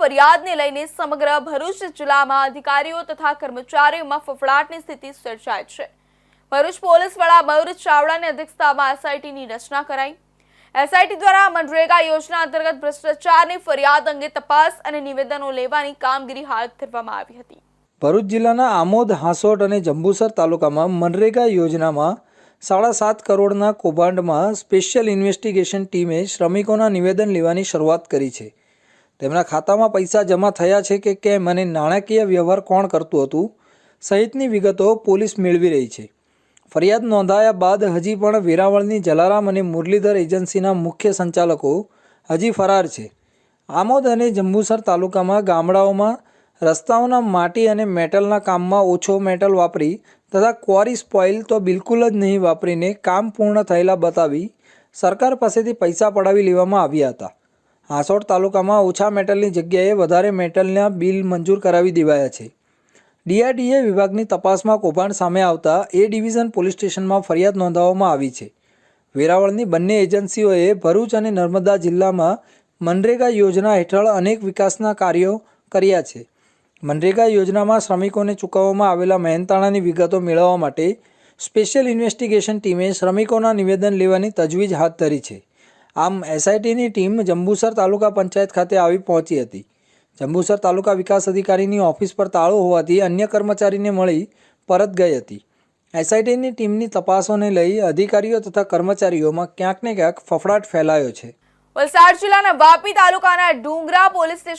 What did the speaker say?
ફરિયાદને લઈને સમગ્ર ભરૂચ જિલ્લામાં અધિકારીઓ તથા કર્મચારીઓમાં ફફડાટની સ્થિતિ સર્જાઈ છે. ભરૂચ પોલીસ વડા ચાવડાની અધ્યક્ષતામાં એસઆઈટીની રચના કરાઈ. એસઆઈટી દ્વારા મનરેગા યોજના અંતર્ગત ભ્રષ્ટાચારની ફરિયાદ અંગે તપાસ અને નિવેદનો લેવાની કામગીરી હાથ ધરવામાં આવી હતી. ભરૂચ જિલ્લાના આમોદ, હાંસોટ અને જંબુસર તાલુકામાં મનરેગા યોજનામાં સાડા સાત કરોડના કૌભાંડમાં સ્પેશિયલ ઇન્વેસ્ટિગેશન ટીમે શ્રમિકોના નિવેદન લેવાની શરૂઆત કરી છે. તેમના ખાતામાં પૈસા જમા થયા છે કે કેમ અને નાણાકીય વ્યવહાર કોણ કરતું હતું સહિતની વિગતો પોલીસ મેળવી રહી છે. ફરિયાદ નોંધાયા બાદ હજી પણ વેરાવળની જલારામ અને મુરલીધર એજન્સીના મુખ્ય સંચાલકો હજી ફરાર છે. આમોદ અને જંબુસર તાલુકામાં ગામડાઓમાં રસ્તાઓના માટી અને મેટલના કામમાં ઓછો મેટલ વાપરી તથા ક્વોરી સ્પોઇલ તો બિલકુલ જ નહીં વાપરીને કામ પૂર્ણ થયેલા બતાવી સરકાર પાસેથી પૈસા પડાવી લેવામાં આવ્યા હતા. હાંસોડ તાલુકામાં ઓછા મેટલની જગ્યાએ વધારે મેટલના બિલ મંજૂર કરાવી દેવાયા છે. ડીઆરડીએ વિભાગની તપાસમાં કૌભાંડ સામે આવતા એ ડિવિઝન પોલીસ સ્ટેશનમાં ફરિયાદ નોંધાવવામાં આવી છે. વેરાવળની બંને એજન્સીઓએ ભરૂચ અને નર્મદા જિલ્લામાં મનરેગા યોજના હેઠળ અનેક વિકાસના કાર્યો કર્યા છે. મનરેગા યોજનામાં શ્રમિકોને ચૂકવવામાં આવેલા મહેનતાણાની વિગતો મેળવવા માટે સ્પેશિયલ ઇન્વેસ્ટિગેશન ટીમે શ્રમિકોના નિવેદન લેવાની તજવીજ હાથ ધરી છે. આમ એસઆઈટીની ટીમ જંબુસર તાલુકા પંચાયત ખાતે આવી પહોંચી હતી. જંબુસર તાલુકા વિકાસ અધિકારીની ઓફિસ પર તાળો હોવાથી અન્ય કર્મચારીને મળી પરત ગઈ હતી. એસઆઈટીની ટીમની તપાસોને લઈ અધિકારીઓ તથા કર્મચારીઓમાં ક્યાંક ને ક્યાંક ફફડાટ ફેલાયો છે. વલસાડ જિલ્લાના વાપી તાલુકાના ડુંગરા પોલીસ સ્ટેશન